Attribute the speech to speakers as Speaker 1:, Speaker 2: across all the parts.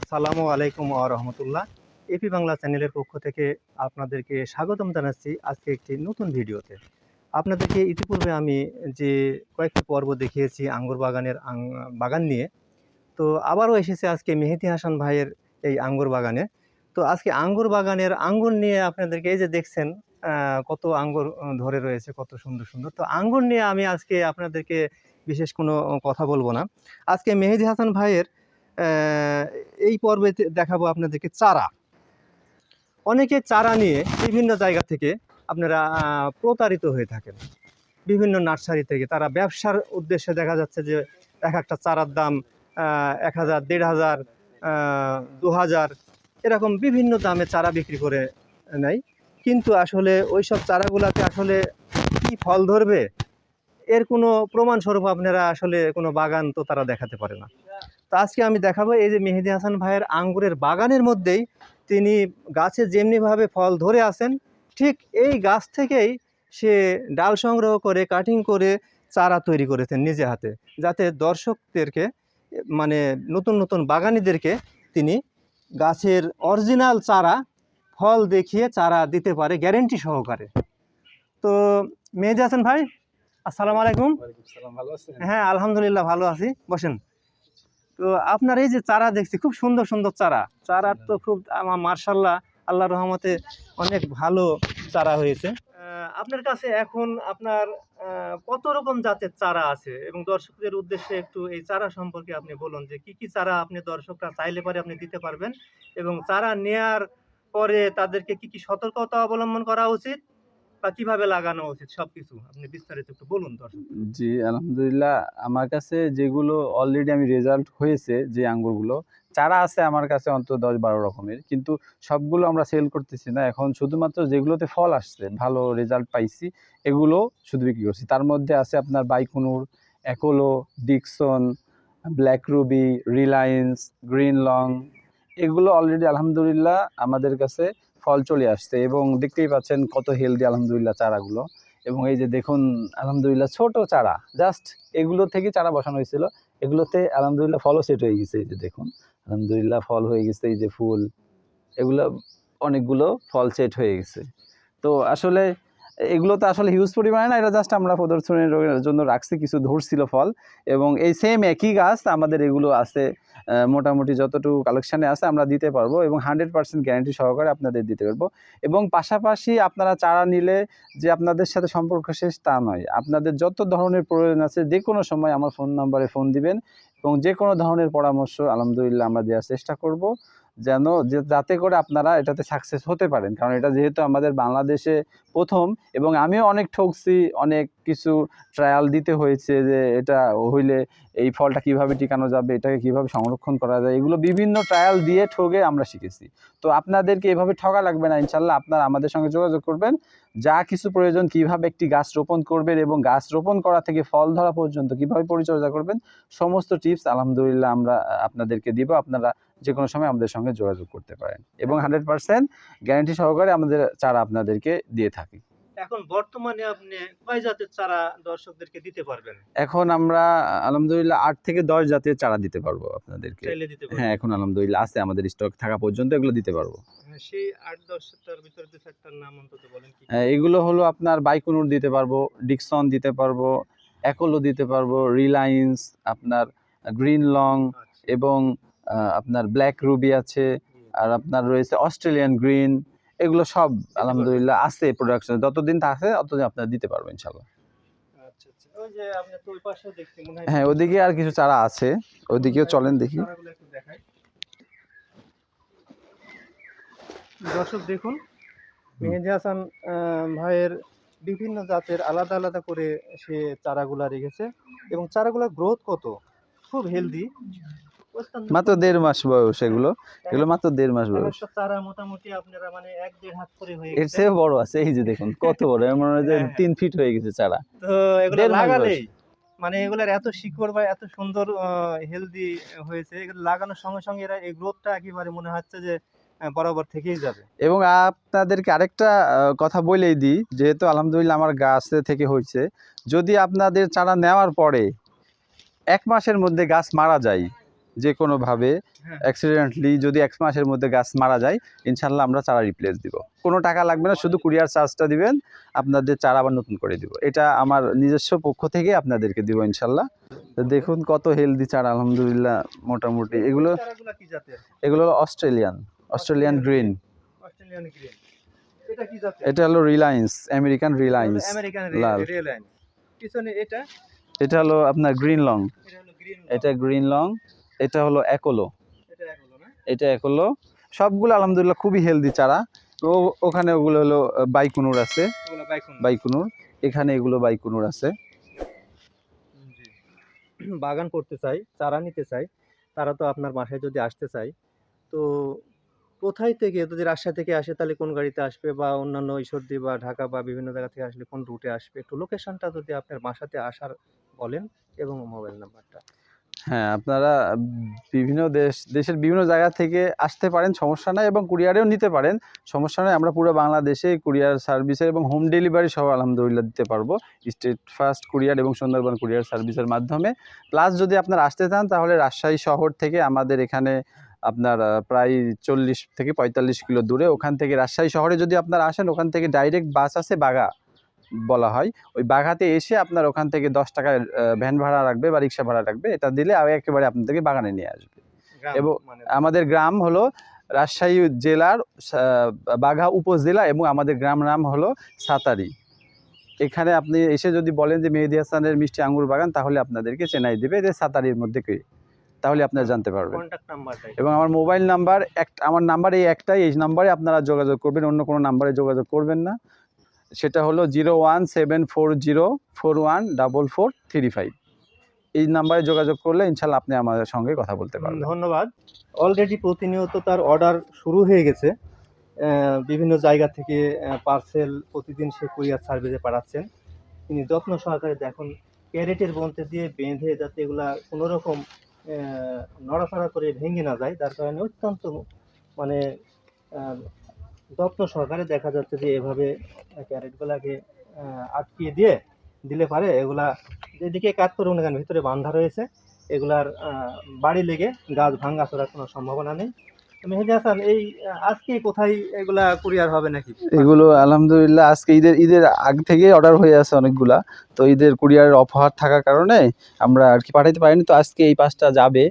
Speaker 1: আসসালামু আলাইকুম আ রহমতুল্লাহ। এপি বাংলা চ্যানেলের পক্ষ থেকে আপনাদেরকে স্বাগতম জানাচ্ছি আজকে একটি নতুন ভিডিওতে। আপনাদেরকে ইতিপূর্বে আমি যে কয়েকটি পর্ব দেখিয়েছি আঙ্গুর বাগানের বাগান নিয়ে, তো আবারও এসেছে আজকে মেহেদি হাসান ভাইয়ের এই আঙ্গুর বাগানে। তো আজকে আঙ্গুর বাগানের আঙ্গুর নিয়ে আপনাদেরকে এই যে দেখছেন কত আঙ্গুর ধরে রয়েছে, কত সুন্দর সুন্দর। তো আঙ্গুর নিয়ে আমি আজকে আপনাদেরকে বিশেষ কোনো কথা বলব না। আজকে মেহেদি হাসান ভাইয়ের এই পর্বে দেখাবো আপনাদেরকে চারা। অনেকে চারা নিয়ে বিভিন্ন জায়গা থেকে আপনারা প্রতারিত হয়ে থাকেন। বিভিন্ন নার্সারি থেকে তারা ব্যবসার উদ্দেশ্যে দেখা যাচ্ছে যে এক একটা চারার দাম এক হাজার, দেড় হাজার দু হাজার, এরকম বিভিন্ন দামে চারা বিক্রি করে নেয়। কিন্তু আসলে ওই সব চারাগুলোতে আসলে কি ফল ধরবে, এর কোনো প্রমাণস্বরূপ আপনারা আসলে কোনো বাগান তো তারা দেখাতে পারে না। তো আজকে আমি দেখাবো এই যে মেহেদি হাসান ভাইয়ের আঙ্গুরের বাগানের মধ্যেই তিনি গাছে যেমনিভাবে ফল ধরে আসেন ঠিক এই গাছ থেকেই সে ডাল সংগ্রহ করে কাটিং করে চারা তৈরি করেছেন নিজে হাতে যাতে দর্শকদেরকে মানে নতুন নতুন বাগানিদেরকে তিনি গাছের অরিজিনাল চারা ফল দেখিয়ে চারা দিতে পারে গ্যারেন্টি সহকারে। তো মেহেদি হাসান ভাই আসসালামু আলাইকুম। হ্যাঁ আলহামদুলিল্লাহ ভালো আছি। বসেন। তো আপনার এই যে চারা দেখছি, খুব সুন্দর সুন্দর চারা। চারার তো খুব আমার মার্শাল্লাহ আল্লাহ রহমতে অনেক ভালো চারা হয়েছে। আপনার কাছে এখন আপনার কত রকম জাতের চারা আছে? এবং দর্শকদের উদ্দেশ্যে একটু এই চারা সম্পর্কে আপনি বলুন যে, কি কি চারা আপনি দর্শকরা চাইলে পরে আপনি দিতে পারবেন এবং চারা নেয়ার পরে তাদেরকে কি কি সতর্কতা অবলম্বন করা উচিত? বা কীভাবে লাগানো উচিত সবকিছু? আপনি বিস্তারিত একটু বলুন দর্শক।
Speaker 2: জি, আলহামদুলিল্লাহ, আমার কাছে যেগুলো অলরেডি আমি রেজাল্ট হয়েছে যে আঙ্গুরগুলো, চারা আছে আমার কাছে অন্তত দশ বারো রকমের, কিন্তু সবগুলো আমরা সেল করতেছি না। এখন শুধুমাত্র যেগুলোতে ফল আসছে, ভালো রেজাল্ট পাইছি, এগুলো শুধু বিক্রি করছি। তার মধ্যে আছে আপনার বাইকুনুর, অ্যাকোলো, Dixon, black ruby, Reliance green long এগুলো অলরেডি আলহামদুলিল্লাহ আমাদের কাছে ফল চলে আসছে এবং দেখতেই পাচ্ছেন কত হেলদি আলহামদুলিল্লাহ চারাগুলো। এবং এই যে দেখুন, আলহামদুলিল্লাহ ছোট চারা জাস্ট এগুলো থেকে চারা বসানো হয়েছিল। এগুলোতে আলহামদুলিল্লাহ ফলও সেট হয়ে গেছে, এই যে দেখুন। আলহামদুলিল্লাহ ফল হয়ে গেছে, এই যে ফুল। এগুলো, অনেকগুলো ফল সেট হয়ে গেছে। তো আসলে এগুলো তো আসলে হিউজ পরিমাণে না, এটা জাস্ট আমরা প্রদর্শনের জন্য রাখছি, কিছু ধরছিল ফল। এবং এই সেম একই গাছ, আমাদের এগুলো আছে মোটামুটি যতটুকু কালেকশানে আছে আমরা দিতে পারব এবং হান্ড্রেড পার্সেন্ট গ্যারান্টি সহকারে আপনাদের দিতে পারব। এবং পাশাপাশি আপনারা চারা নিলে যে আপনাদের সাথে সম্পর্ক শেষ তা নয়। আপনাদের যত ধরনের প্রয়োজন আছে, যে কোনো সময় আমার ফোন নাম্বারে ফোন দিবেন এবং যে কোনো ধরনের পরামর্শ আলহামদুলিল্লাহ আমরা দেওয়ার চেষ্টা করব। যেন যাতে করে আপনারা এটাতে সাকসেস হতে পারেন। কারণ এটা যেহেতু আমাদের বাংলাদেশে প্রথম এবং আমিও অনেক ঠকছি, অনেক কিছু ট্রায়াল দিতে হয়েছে যে, এটা হইলে এই ফলটা কীভাবে টিকানো যাবে, এটাকে কীভাবে সংরক্ষণ করা যায়, এগুলো বিভিন্ন ট্রায়াল দিয়ে ঠকে আমরা শিখেছি। তো আপনাদেরকে এভাবে ঠকা লাগবে না, ইনশাল্লাহ আপনারা আমাদের সঙ্গে যোগাযোগ করবেন। যা কিছু প্রয়োজন, কীভাবে একটি গাছ রোপণ করবেন এবং গাছ রোপণ করা থেকে ফল ধরা পর্যন্ত কীভাবে পরিচর্যা করবেন, সমস্ত টিপস আলহামদুলিল্লাহ আমরা আপনাদেরকে দিব। আপনারা যে কোনো সময় আমাদের সঙ্গে যোগাযোগ করতে পারেন। এবং হান্ড্রেড পার্সেন্ট গ্যারান্টি সহকারে আমাদের চারা আপনাদেরকে দিয়ে থাকি।
Speaker 1: এখন বর্তমানে আপনি কয় জাতের চারা দর্শকদেরকে দিতে পারবেন?
Speaker 2: এখন আমরা আলহামদুলিল্লাহ আট থেকে দশ জাতের চারা দিতে পারব আপনাদেরকে। হ্যাঁ এখন আলহামদুলিল্লাহ আছে আমাদের স্টক থাকা পর্যন্ত এগুলো দিতে পারব।
Speaker 1: হ্যাঁ, সেই আট দশটার ভিতরে দু চারটার নাম অন্তত বলেন কি?
Speaker 2: এগুলো হলো আপনার বাইকুনুর দিতে পারব ডিকসন দিতে পারব অ্যাকোলো দিতে পারব রিলায়েন্স আপনার গ্রিন লং
Speaker 1: আচ্ছা,
Speaker 2: এবং আপনার ব্ল্যাক রুবি আছে আর আপনার রয়েছে অস্ট্রেলিয়ান গ্রিন এগুলো সব আলহামদুলিল্লাহ আছে প্রোডাকশন যতদিন আছে ততদিন আপনারা দিতে পারবেন ইনশাল্লাহ।
Speaker 1: আচ্ছা আচ্ছা। হয়
Speaker 2: ওদিকে আর কিছু চারা আছে। ওদিকেও চলেন দেখি।
Speaker 1: চারাগুলো দর্শক দেখুন মেহেদি হাসান ভাইয়ের বিভিন্ন জাতের আলাদা আলাদা করে সে চারাগুলা রেখেছে। এবং চারাগুলোর গ্রোথ কত? খুব হেলদি
Speaker 2: মাত্র দেড় মাস বয়স এগুলো। এগুলো মাত্র দেড় মাস বয়স।
Speaker 1: চারা মোটামুটি আপনারা মানে এক দেড় হাত করে হয়ে
Speaker 2: এর চেয়েও বড় আছে এই যে দেখুন কত বড় এর মনে হয় যে
Speaker 1: হ্যাঁ।
Speaker 2: তিন ফিট হয়ে গেছে চারা।
Speaker 1: তো এগুলো
Speaker 2: দেড়
Speaker 1: মানে এগুলোর এত শিকড় বা এত সুন্দর হেলদি হয়েছে এগুলো লাগানোর সঙ্গে সঙ্গে এরা এই গ্রোথটা একেবারে মনে হচ্ছে যে বরাবর থেকেই যাবে।
Speaker 2: এবং আপনাদেরকে আরেকটা কথা বলেই দিই যেহেতু আলহামদুলিল্লাহ আমার গাছ থেকে হয়েছে যদি আপনাদের চারা নেওয়ার পরে এক মাসের মধ্যে গাছ মারা যায় যে কোনোভাবে। অ্যাক্সিডেন্টলি যদি এক মাসের মধ্যে গাছ মারা যায় ইনশাল্লাহ আমরা চারা রিপ্লেস দিব। কোনো টাকা লাগবে না শুধু কুরিয়ার চার্জটা দিবেন আপনাদের চারা আবার নতুন করে দিব। এটা আমার নিজস্ব পক্ষ থেকে আপনাদেরকে দিব ইনশাল্লাহ তো দেখুন কত হেলদি চারা আলহামদুলিল্লাহ মোটামুটি। এগুলো এগুলো হলো অস্ট্রেলিয়ান অস্ট্রেলিয়ান গ্রিন
Speaker 1: এটা
Speaker 2: হলো রিলায়েন্স আমেরিকান রিলায়েন্স লাল।
Speaker 1: এটা?
Speaker 2: এটা হলো আপনার গ্রিন লং
Speaker 1: এটা গ্রিন
Speaker 2: লং এটা হলো একোলো।
Speaker 1: এটা
Speaker 2: একোলো সবগুলো আলহামদুলিল্লাহ খুবই হেলদি চারা। তো ওখানে ওগুলো হলো বাইকুনুর আছে। বাইকুনুর। এখানে এগুলো বাইকুনুর আছে।
Speaker 1: বাগান করতে চাই চারা নিতে চাই। তারা তো আপনার বাসায় যদি আসতে চাই তো কোথায় থেকে যদি রাজশাহী থেকে আসে তাহলে কোন গাড়িতে আসবে বা অন্যান্য ঈশ্বরদী বা ঢাকা বা বিভিন্ন জায়গা থেকে আসলে কোন রুটে আসবে? একটু লোকেশনটা যদি আপনার বাসাতে আসার বলেন এবং মোবাইল নাম্বারটা
Speaker 2: হ্যাঁ আপনারা বিভিন্ন দেশ, দেশের বিভিন্ন জায়গা থেকে আসতে পারেন, সমস্যা নাই এবং কুরিয়ারেও নিতে পারেন। সমস্যা নয় আমরা পুরো বাংলাদেশে কুরিয়ার সার্ভিসের এবং হোম ডেলিভারি সহ আলহামদুলিল্লাহ দিতে পারব। স্টেট ফার্স্ট কুরিয়ার এবং সুন্দরবন কুরিয়ার সার্ভিসের মাধ্যমে। প্লাস যদি আপনারা আসতে চান, তাহলে রাজশাহী শহর থেকে আমাদের এখানে আপনার প্রায় চল্লিশ থেকে পঁয়তাল্লিশ কিলো দূরে, ওখান থেকে রাজশাহী শহরে যদি আপনারা আসেন, ওখান থেকে ডাইরেক্ট বাস আছে বাগা। বলা হয় ওই বাঘাতে এসে আপনার ওখান থেকে দশ টাকার ভ্যান ভাড়া রাখবে বা রিক্সা ভাড়া রাখবে এটা দিলে একেবারে আপনাদেরকে বাগানে নিয়ে আসবে। এবং-
Speaker 1: মানে
Speaker 2: আমাদের গ্রাম হলো রাজশাহী জেলার বাঘা উপজেলা এবং আমাদের গ্রাম নাম হলো সাতারি। এখানে আপনি এসে যদি বলেন যে মেহেদি হাসানের মিষ্টি আঙ্গুর বাগান তাহলে আপনাদেরকে চেনাই দেবে যে সাতারির মধ্যে কে। তাহলে আপনারা জানতে পারবেন। এবং আমার মোবাইল নাম্বার এক আমার নাম্বার এই একটাই এই নাম্বারে আপনারা যোগাযোগ করবেন অন্য কোনো নাম্বারে যোগাযোগ করবেন না। সেটা হলো zero one seven four zero four one double four three five. এই নাম্বারে যোগাযোগ করলে ইনশাল্লাহ আপনি আমাদের সঙ্গে কথা বলতে পারবেন।
Speaker 1: ধন্যবাদ। অলরেডি প্রতিনিয়ত তার অর্ডার শুরু হয়ে গেছে। বিভিন্ন জায়গা থেকে পার্সেল প্রতিদিন সে কুরিয়ার সার্ভিসে পাঠাচ্ছেন। তিনি যত্ন সহকারে দেখুন ক্যারেটের বন্তে দিয়ে বেঁধে যাতে এগুলা কোনো রকম আহ, নড়াচড়া করে ভেঙে না যায় তার কারণে অত্যন্ত মানে যত্ন সহকারে দেখা যাচ্ছে যে এভাবে ক্যারেটগুলাকে আটকিয়ে দিয়ে দিলে পারে, এগুলা যেদিকে কাজ করুন না কেন ভিতরে বান্ধা রয়েছে, এগুলার বাড়ি লেগে গাছ ভাঙ্গা চড়ার কোনো সম্ভাবনা নেই। মেহেদি হাসান, এই, আজকে কোথায় এগুলা কুরিয়ার হবে নাকি?
Speaker 2: এগুলো আলহামদুলিল্লাহ আজকে ঈদের ঈদের আগ থেকে অর্ডার হয়ে আছে অনেকগুলা। তো ঈদের কুরিয়ারের অফার থাকার কারণে আমরা আর কি পাঠাইতে পারিনি, তো আজকে এই পাঁচটা যাবে।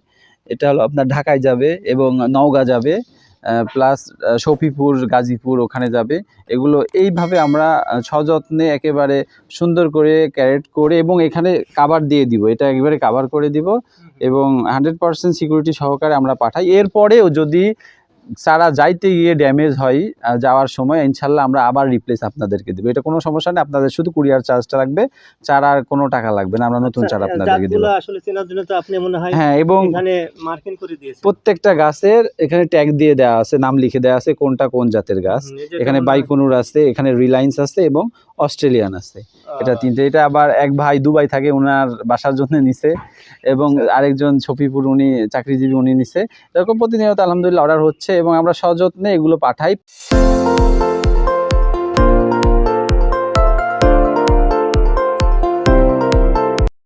Speaker 2: এটা হলো আপনার ঢাকায় যাবে এবং নওগাঁ যাবে। প্লাস সফিপুর গাজীপুর ওখানে যাবে। এগুলো এইভাবে আমরা সযত্নে একেবারে সুন্দর করে ক্যারেট করে এবং এখানে কাবার দিয়ে দিব। এটা একেবারে কাবার করে দিব এবং হান্ড্রেড পার্সেন্ট সিকিউরিটি সহকারে আমরা পাঠাই। এরপরেও যদি চারা যাইতে গিয়ে ড্যামেজ হয় যাওয়ার সময় ইনশাল্লাহ আমরা আবার রিপ্লেস আপনাদেরকে দেবো। এটা কোনো সমস্যা নেই আপনাদের শুধু কুরিয়ার চার্জটা লাগবে চারার কোনো টাকা লাগবে না আমরা নতুন চারা আপনাদেরকে দেবো।
Speaker 1: আসলে চেনার জন্য তো আপনি মনে হয়
Speaker 2: হ্যাঁ এবং
Speaker 1: এখানে মার্কিং করে দিয়েছেন।
Speaker 2: প্রত্যেকটা গাছের এখানে ট্যাগ দিয়ে দেওয়া আছে নাম লিখে দেওয়া আছে কোনটা কোন জাতের গাছ। এখানে বাইকুনুর আছে এখানে রিলায়েন্স আছে এবং অস্ট্রেলিয়ান আছে। এটা তিনটে। এটা আবার এক ভাই দুবাই থাকে ওনার বাসার জন্য নিছে এবং আরেকজন ছপিপুর উনি চাকরিজীবী উনি নিছে। এরকম প্রতিনিয়ত আলহামদুলিল্লাহ অর্ডার হচ্ছে এবং আমরা সযত্নে এগুলো পাঠাই।